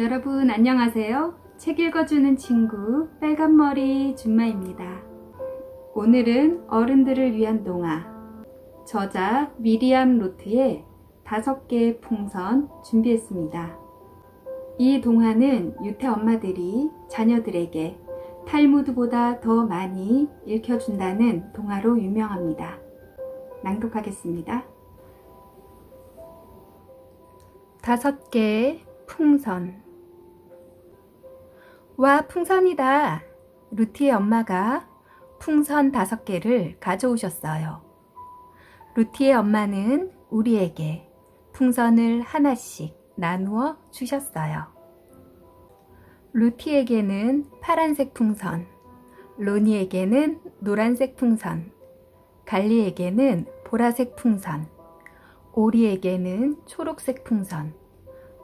여러분 안녕하세요. 책 읽어주는 친구 빨간머리 준마입니다. 오늘은 어른들을 위한 동화 저자 미리암 로트의 다섯 개의 풍선 준비했습니다. 이 동화는 유태 엄마들이 자녀들에게 탈무드보다 더 많이 읽혀준다는 동화로 유명합니다. 낭독하겠습니다. 다섯 개의 풍선 와 풍선이다. 루티의 엄마가 풍선 다섯 개를 가져오셨어요. 루티의 엄마는 우리에게 풍선을 하나씩 나누어 주셨어요. 루티에게는 파란색 풍선, 로니에게는 노란색 풍선, 갈리에게는 보라색 풍선, 오리에게는 초록색 풍선,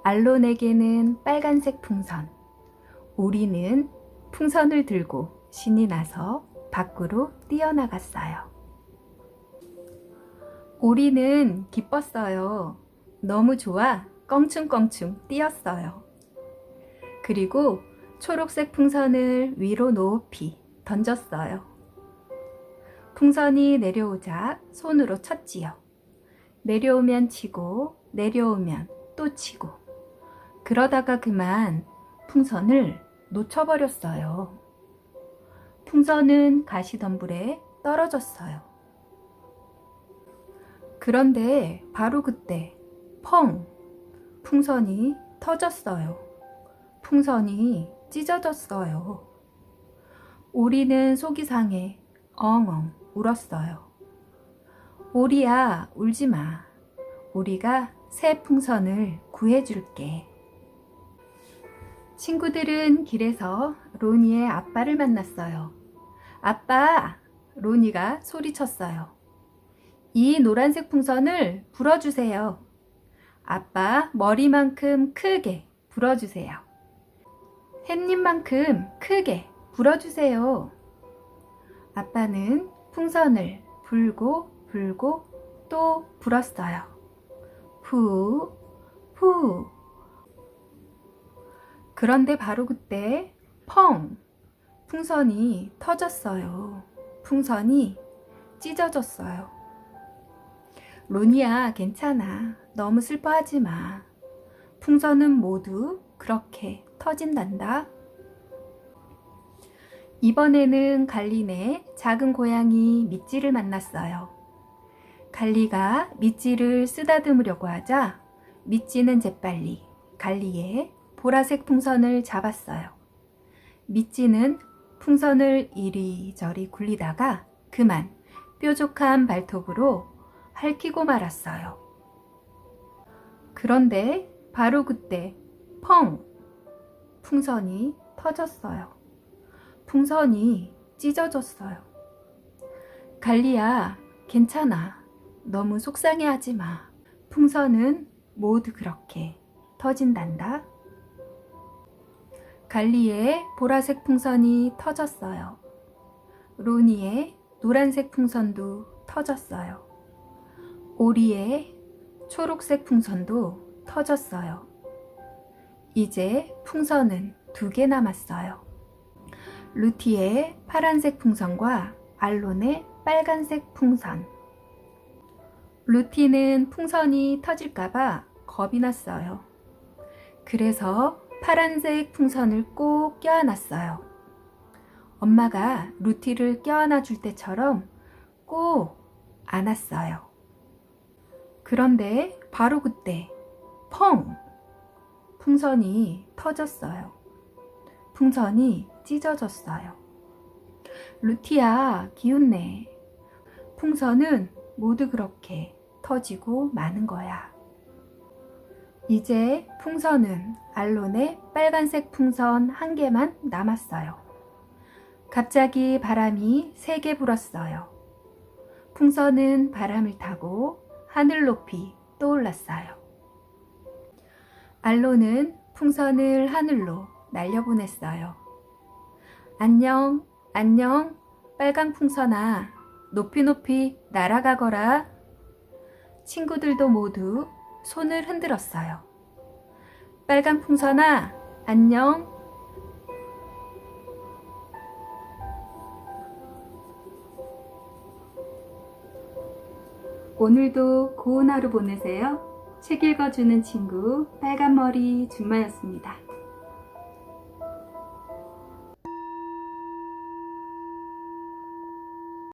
알론에게는 빨간색 풍선, 우리는 풍선을 들고 신이 나서 밖으로 뛰어나갔어요. 오리는 기뻤어요. 너무 좋아 껑충껑충 뛰었어요. 그리고 초록색 풍선을 위로 높이 던졌어요. 풍선이 내려오자 손으로 쳤지요. 내려오면 치고 내려오면 또 치고 그러다가 그만 풍선을 놓쳐버렸어요. 풍선은 가시덤불에 떨어졌어요. 그런데 바로 그때 펑! 풍선이 터졌어요. 풍선이 찢어졌어요. 오리는 속이 상해 엉엉 울었어요. 오리야, 울지 마. 우리가 새 풍선을 구해줄게. 친구들은 길에서 로니의 아빠를 만났어요. 아빠! 로니가 소리쳤어요. 이 노란색 풍선을 불어주세요. 아빠 머리만큼 크게 불어주세요. 햇님만큼 크게 불어주세요. 아빠는 풍선을 불고 불고 또 불었어요. 후, 후. 그런데 바로 그때 펑! 풍선이 터졌어요. 풍선이 찢어졌어요. 로니야, 괜찮아. 너무 슬퍼하지 마. 풍선은 모두 그렇게 터진단다. 이번에는 갈리네 작은 고양이 미찌를 만났어요. 갈리가 미찌를 쓰다듬으려고 하자 미찌는 재빨리 갈리의 보라색 풍선을 잡았어요. 미찌는 풍선을 이리저리 굴리다가 그만 뾰족한 발톱으로 핥히고 말았어요. 그런데 바로 그때 펑! 풍선이 터졌어요. 풍선이 찢어졌어요. 갈리야, 괜찮아. 너무 속상해하지 마. 풍선은 모두 그렇게 터진단다. 갈리의 보라색 풍선이 터졌어요. 로니의 노란색 풍선도 터졌어요. 오리의 초록색 풍선도 터졌어요. 이제 풍선은 두 개 남았어요. 루티의 파란색 풍선과 알론의 빨간색 풍선. 루티는 풍선이 터질까봐 겁이 났어요. 그래서 파란색 풍선을 꼭 껴안았어요. 엄마가 루티를 껴안아 줄 때처럼 꼭 안았어요. 그런데 바로 그때 펑! 풍선이 터졌어요. 풍선이 찢어졌어요. 루티야, 기운내. 풍선은 모두 그렇게 터지고 마는 거야. 이제 풍선은 알론의 빨간색 풍선 한 개만 남았어요. 갑자기 바람이 세게 불었어요. 풍선은 바람을 타고 하늘 높이 떠올랐어요. 알론은 풍선을 하늘로 날려보냈어요. 안녕, 안녕, 빨강 풍선아, 높이 높이 날아가거라. 친구들도 모두 손을 흔들었어요. 빨간 풍선아, 안녕. 오늘도 고운 하루 보내세요. 책 읽어주는 친구 빨간머리 준마였습니다.